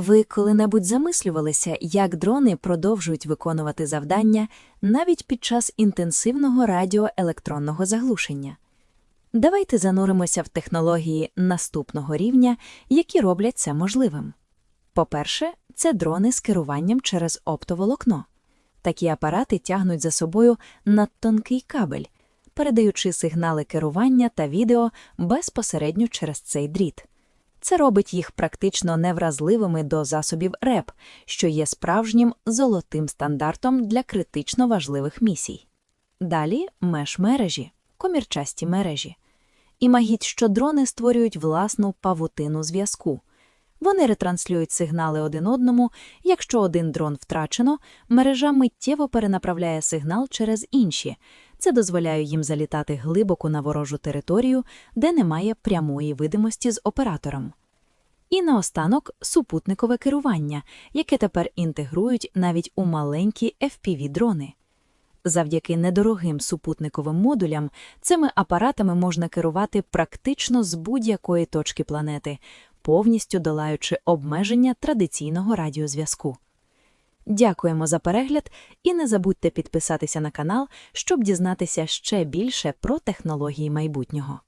Ви коли-небудь замислювалися, як дрони продовжують виконувати завдання навіть під час інтенсивного радіоелектронного заглушення? Давайте зануримося в технології наступного рівня, які роблять це можливим. По-перше, це дрони з керуванням через оптоволокно. Такі апарати тягнуть за собою надтонкий кабель, передаючи сигнали керування та відео безпосередньо через цей дріт. Це робить їх практично невразливими до засобів РЕП, що є справжнім золотим стандартом для критично важливих місій. Далі меж-мережі, комірчасті мережі. Імагіть, що дрони створюють власну павутину зв'язку. Вони ретранслюють сигнали один одному. Якщо один дрон втрачено, мережа миттєво перенаправляє сигнал через інші. Це дозволяє їм залітати глибоко на ворожу територію, де немає прямої видимості з оператором. І наостанок супутникове керування, яке тепер інтегрують навіть у маленькі FPV-дрони. Завдяки недорогим супутниковим модулям цими апаратами можна керувати практично з будь-якої точки планети, повністю долаючи обмеження традиційного радіозв'язку. Дякуємо за перегляд і не забудьте підписатися на канал, щоб дізнатися ще більше про технології майбутнього.